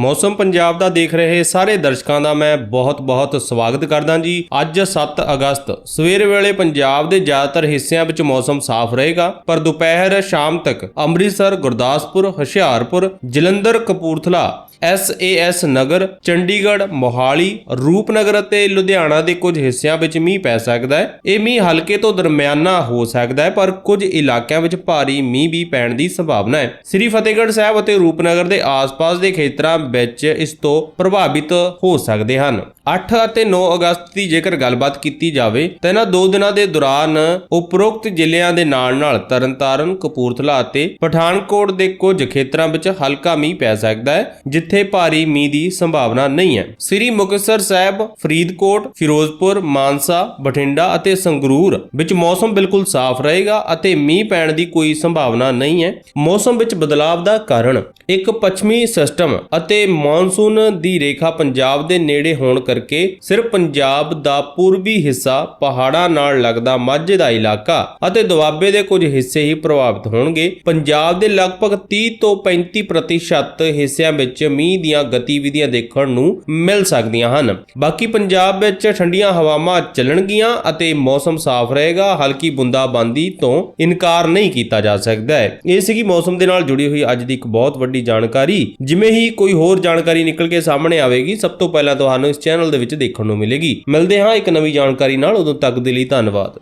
ਮੌਸਮ ਪੰਜਾਬ ਦਾ ਦੇਖ ਰਹੇ ਸਾਰੇ ਦਰਸ਼ਕਾਂ ਦਾ ਮੈਂ ਬਹੁਤ-ਬਹੁਤ ਸਵਾਗਤ ਕਰਦਾ ਜੀ। ਅੱਜ 7 ਅਗਸਤ, ਸਵੇਰ ਵੇਲੇ ਪੰਜਾਬ ਦੇ ਜ਼ਿਆਦਾਤਰ ਹਿੱਸਿਆਂ ਵਿੱਚ ਮੌਸਮ ਸਾਫ਼ ਰਹੇਗਾ, ਪਰ ਦੁਪਹਿਰ ਸ਼ਾਮ ਤੱਕ ਅੰਮ੍ਰਿਤਸਰ, ਗੁਰਦਾਸਪੁਰ, ਹੁਸ਼ਿਆਰਪੁਰ, ਜਲੰਧਰ, ਕਪੂਰਥਲਾ ਐਸਏਐਸ ਨਗਰ, ਚੰਡੀਗੜ੍ਹ, ਮੋਹਾਲੀ, ਰੂਪਨਗਰ ਅਤੇ ਲੁਧਿਆਣਾ ਦੇ ਕੁਝ ਹਿੱਸਿਆਂ ਵਿੱਚ ਮੀਂਹ ਪੈ ਸਕਦਾ ਹੈ। ਇਹ ਮੀਂਹ ਹਲਕੇ ਤੋਂ ਦਰਮਿਆਨਾ ਹੋ ਸਕਦਾ ਹੈ, ਪਰ ਕੁਝ ਇਲਾਕਿਆਂ ਵਿੱਚ ਭਾਰੀ ਮੀਂਹ ਵੀ ਪੈਣ ਦੀ ਸੰਭਾਵਨਾ ਹੈ। ਸ੍ਰੀ ਫਤਿਹਗੜ੍ਹ ਸਾਹਿਬ ਅਤੇ ਰੂਪਨਗਰ ਦੇ ਆਸ-ਪਾਸ ਦੇ ਖੇਤਰਾਂ ਵਿੱਚ ਇਸ ਤੋਂ ਪ੍ਰਭਾਵਿਤ ਹੋ ਸਕਦੇ ਹਨ। 8 ਅਤੇ 9 ਅਗਸਤ ਦੀ ਜੇਕਰ ਗੱਲਬਾਤ ਕੀਤੀ ਜਾਵੇ, ਤਾਂ ਇਹਨਾਂ ਦੋ ਦਿਨਾਂ ਦੇ ਦੌਰਾਨ ਉਪਰੋਕਤ ਜ਼ਿਲ੍ਹਿਆਂ ਦੇ ਨਾਲ-ਨਾਲ ਤਰਨਤਾਰਨ, ਕਪੂਰਥਲਾ ਅਤੇ ਪਠਾਨਕੋਟ ਦੇ ਕੁਝ ਖੇਤਰਾਂ ਵਿੱਚ ਹਲਕਾ ਮੀਂਹ ਪੈ ਸਕਦਾ ਹੈ, ਜਿੱਥੇ ਭਾਰੀ ਮੀਂਹ ਦੀ ਸੰਭਾਵਨਾ ਨਹੀਂ ਹੈ। ਸ੍ਰੀ ਮੁਕਤਸਰ ਸਾਹਿਬ, ਫਰੀਦਕੋਟ, ਫਿਰੋਜ਼ਪੁਰ, ਮਾਨਸਾ, ਬਠਿੰਡਾ ਅਤੇ ਸੰਗਰੂਰ ਵਿੱਚ ਮੌਸਮ ਬਿਲਕੁਲ ਸਾਫ਼ ਰਹੇਗਾ ਅਤੇ ਮੀਂਹ ਪੈਣ ਦੀ ਕੋਈ ਸੰਭਾਵਨਾ ਨਹੀਂ ਹੈ। ਮੌਸਮ ਵਿੱਚ ਬਦਲਾਵ ਦਾ ਕਾਰਨ ਇੱਕ ਪੱਛਮੀ ਸਿਸਟਮ ਅਤੇ ਮੌਨਸੂਨ ਦੀ ਰੇਖਾ ਪੰਜਾਬ ਦੇ ਨੇੜੇ ਹੋਣ ਕਰਕੇ ਸਿਰਫ ਪੰਜਾਬ ਦਾ ਪੂਰਬੀ ਹਿੱਸਾ ਪਹਾੜਾਂ ਨਾਲ ਲੱਗਦਾ ਮਾਝੇ ਦਾ ਇਲਾਕਾ ਅਤੇ ਦੁਆਬੇ ਦੇ ਕੁਝ ਹਿੱਸੇ ਹੀ ਪ੍ਰਭਾਵਿਤ ਹੋਣਗੇ। ਪੰਜਾਬ ਦੇ ਲਗਭਗ 30 ਤੋਂ 35% ਹਿੱਸਿਆਂ ਵਿੱਚ ਮੀਂਹ ਦੀਆਂ ਗਤੀਵਿਧੀਆਂ ਦੇਖਣ ਨੂੰ ਮਿਲ ਸਕਦੀਆਂ ਹਨ। ਬਾਕੀ ਪੰਜਾਬ ਵਿੱਚ ਠੰਡੀਆਂ ਹਵਾਵਾਂ ਚੱਲਣਗੀਆਂ ਅਤੇ ਮੌਸਮ ਸਾਫ਼ ਰਹੇਗਾ, ਹਲਕੀ ਬੂੰਦਾਬਾਂਦੀ ਤੋਂ ਇਨਕਾਰ ਨਹੀਂ ਕੀਤਾ ਜਾ ਸਕਦਾ ਹੈ। ਇਹ ਸੀਗੀ ਮੌਸਮ ਦੇ ਨਾਲ ਜੁੜੀ ਹੋਈ ਅੱਜ ਦੀ ਇੱਕ ਬਹੁਤ ਵੱਡੀ ਜਾਣਕਾਰੀ। ਜਿਵੇਂ ਹੀ ਕੋਈ ਹੋਰ ਜਾਣਕਾਰੀ ਨਿਕਲ ਕੇ ਸਾਹਮਣੇ ਆਵੇਗੀ, ਸਭ ਤੋਂ ਪਹਿਲਾਂ ਤੁਹਾਨੂੰ ਇਸ ਚੈਨਲ ਚੈਨਲ ਦੇ ਵਿੱਚ ਦੇਖਣ ਨੂੰ ਮਿਲੇਗੀ। ਮਿਲਦੇ ਹਾਂ ਇੱਕ ਨਵੀਂ ਜਾਣਕਾਰੀ ਨਾਲ। ਉਦੋਂ ਤੱਕ ਦੇ ਲਈ ਧੰਨਵਾਦ।